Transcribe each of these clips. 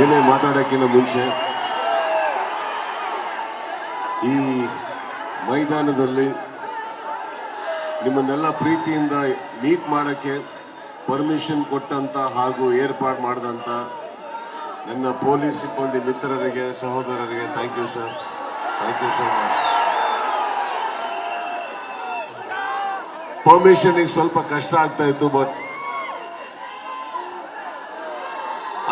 ಏನೇ ಮಾತಾಡೋಕ್ಕಿಂತ ಮುಂಚೆ ಈ ಮೈದಾನದಲ್ಲಿ ನಿಮ್ಮನ್ನೆಲ್ಲ ಪ್ರೀತಿಯಿಂದ ಮೀಟ್ ಮಾಡೋಕ್ಕೆ ಪರ್ಮಿಷನ್ ಕೊಟ್ಟಂತ ಹಾಗೂ ಏರ್ಪಾಡು ಮಾಡಿದಂಥ ನನ್ನ ಪೊಲೀಸ್ ಸಿಬ್ಬಂದಿ ಮಿತ್ರರಿಗೆ, ಸಹೋದರರಿಗೆ thank you sir thank you so much ಪರ್ಮಿಷನಿಗೆ ಸ್ವಲ್ಪ ಕಷ್ಟ ಆಗ್ತಾ ಇತ್ತು ಬಟ್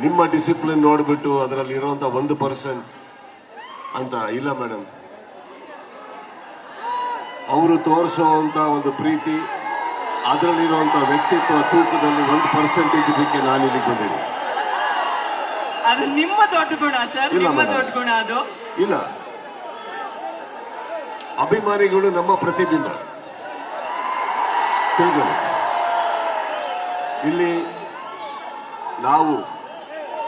ನಿಮ್ಮ ಡಿಸಿಪ್ಲಿನ್ ನೋಡಿಬಿಟ್ಟು ಅದರಲ್ಲಿ ಇರುವಂತ ಒಂದು ಪರ್ಸೆಂಟ್ ಅಂತ ಇಲ್ಲ ಮೇಡಮ್ ಅವರು ತೋರಿಸುವಂತ ಒಂದು ಪ್ರೀತಿ ಅದರಲ್ಲಿರುವಂಥ ವ್ಯಕ್ತಿತ್ವ ತೂಕದಲ್ಲಿ ಒಂದು ಪರ್ಸೆಂಟ್ ಇದ್ದಿದ್ದಕ್ಕೆ ನಾನು ಇಲ್ಲಿಗೆ ಬಂದಿದ್ದೀನಿ. ಅದು ನಿಮ್ಮ ದೊಡ್ಡ ಗುಣ ಸರ್ ನಿಮ್ಮ ದೊಡ್ಡ ಗುಣ ಅದು. ಇಲ್ಲ. ಅಭಿಮಾನಿಗಳು ನಮ್ಮ ಪ್ರತಿಬಿಂಬ. ತಿಳ್ಕೊಳ್ಳಿ. ಇಲ್ಲಿ ನಾವು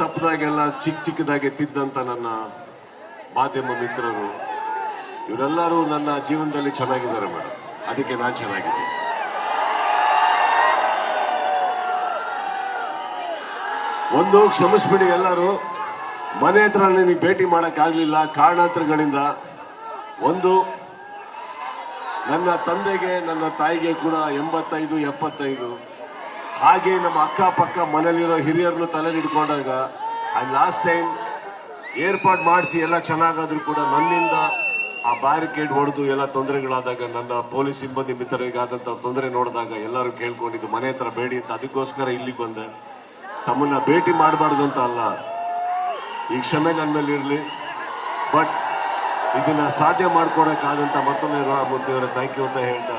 ತಪ್ಪದಾಗೆಲ್ಲ ಚಿಕ್ಕ ಚಿಕ್ಕದಾಗೆ ತಿದ್ದಂತ ನನ್ನ ಮಾಧ್ಯಮ ಮಿತ್ರರು, ಇವರೆಲ್ಲರೂ ನನ್ನ ಜೀವನದಲ್ಲಿ ಚೆನ್ನಾಗಿದ್ದಾರೆ ಮೇಡಮ್ ಅದಕ್ಕೆ ನಾನು ಚೆನ್ನಾಗಿದ್ದೀನಿ. ಒಂದು ಕ್ಷಮಿಸ್ಬಿಡಿ ಎಲ್ಲರೂ. ಮನೆ ಹತ್ರ ನಿಮಗೆ ಭೇಟಿ ಮಾಡೋಕ್ಕಾಗಲಿಲ್ಲ ಕಾರಣಾಂತರಗಳಿಂದ ಒಂದು, ನನ್ನ ತಂದೆಗೆ, ನನ್ನ ತಾಯಿಗೆ ಕೂಡ ಎಂಬತ್ತೈದು, ಎಪ್ಪತ್ತೈದು ಹಾಗೆ ನಮ್ಮ ಅಕ್ಕಪಕ್ಕ ಮನೇಲಿರೋ ಹಿರಿಯರನ್ನು ತಲೆಯಲ್ಲಿ ಇಟ್ಕೊಂಡಾಗ ಆ ಲಾಸ್ಟ್ ಟೈಮ್ ಏರ್ಪಾಡು ಮಾಡಿಸಿ ಎಲ್ಲ ಚೆನ್ನಾಗಾದ್ರೂ ಕೂಡ ನನ್ನಿಂದ ಆ ಬ್ಯಾರಿಕೇಡ್ ಹೊಡೆದು ಎಲ್ಲ ತೊಂದರೆಗಳಾದಾಗ ನನ್ನ ಪೊಲೀಸ್ ಸಿಬ್ಬಂದಿ ಮಿತ್ರರಿಗಾದಂಥ ತೊಂದರೆ ನೋಡಿದಾಗ ಎಲ್ಲರೂ ಕೇಳ್ಕೊಂಡಿದ್ದು, ಮನೆ ಹತ್ರ ಬೇಡಿ ಅಂತ ಅದಕ್ಕೋಸ್ಕರ ಇಲ್ಲಿಗೆ ಬಂದೆ. ತಮ್ಮನ್ನ ಭೇಟಿ ಮಾಡಬಾರ್ದು ಅಂತ ಅಲ್ಲ, ಈ ಕ್ಷಮೆ ನನ್ನ ಮೇಲೆ ಇರಲಿ. ಬಟ್ ಇದನ್ನು ಸಾಧ್ಯ ಮಾಡ್ಕೊಡೋಕ್ಕಾದಂಥ ಮತ್ತೊಮ್ಮೆ ರಾಮಮೂರ್ತಿ ಅವರ ಥ್ಯಾಂಕ್ ಯು ಅಂತ ಹೇಳ್ತಾ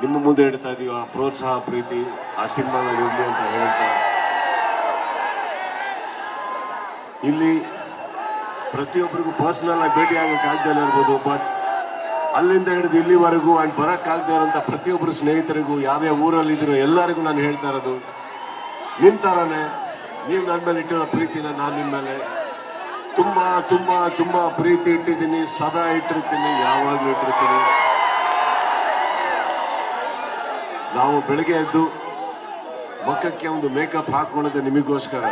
ನಿಮ್ಮ ಮುಂದೆ ಇಡ್ತಾ ಇದೀವಿ ಆ ಪ್ರೋತ್ಸಾಹ, ಪ್ರೀತಿ, ಆ ಸಿನಿಮಾದಲ್ಲಿ ಇರಲಿ ಅಂತ ಹೇಳ್ತಾ. ಇಲ್ಲಿ ಪ್ರತಿಯೊಬ್ಬರಿಗೂ ಪರ್ಸನಲ್ ಆಗಿ ಭೇಟಿ ಆಗಕ್ಕಾಗ್ದೇ ಇರ್ಬೋದು ಬಟ್ ಅಲ್ಲಿಂದ ಹಿಡಿದು ಇಲ್ಲಿವರೆಗೂ ಅಂಡ್ ಬರೋಕ್ಕಾಗದೇ ಇರೋಂಥ ಪ್ರತಿಯೊಬ್ಬರು ಸ್ನೇಹಿತರಿಗೂ, ಯಾವ್ಯಾವ ಊರಲ್ಲಿ ಇದ್ದೀರೋ ಎಲ್ಲರಿಗೂ ನಾನು ಹೇಳ್ತಾ ಇರೋದು ನಿಮ್ಮ ಥರನೇ ನೀವು ನನ್ನ ಮೇಲೆ ಇಟ್ಟಿರೋ ಪ್ರೀತಿನ ನಾನು ನಿಮ್ಮ ಮೇಲೆ ತುಂಬ ತುಂಬ ತುಂಬ ಪ್ರೀತಿ ಇಟ್ಟಿದ್ದೀನಿ ಸದಾ ಇಟ್ಟಿರ್ತೀನಿ, ಯಾವಾಗಲೂ ಇಟ್ಟಿರ್ತೀನಿ. ನಾವು ಬೆಳಗ್ಗೆ ಎದ್ದು ಮುಖಕ್ಕೆ ಒಂದು ಮೇಕಪ್ ಹಾಕೊಳ್ಳೋದು ನಿಮಗೋಸ್ಕರ.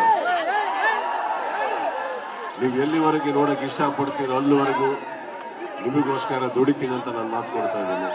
ನೀವು ಎಲ್ಲಿವರೆಗೆ ನೋಡಕ್ಕೆ ಇಷ್ಟಪಡ್ತೀರೋ ಅಲ್ಲಿವರೆಗೂ ನಿಮಗೋಸ್ಕರ ದುಡಿತೀನಿ ಅಂತ ನಾನು ಮಾತು ಕೊಡ್ತಾ ಇದ್ದೀನಿ.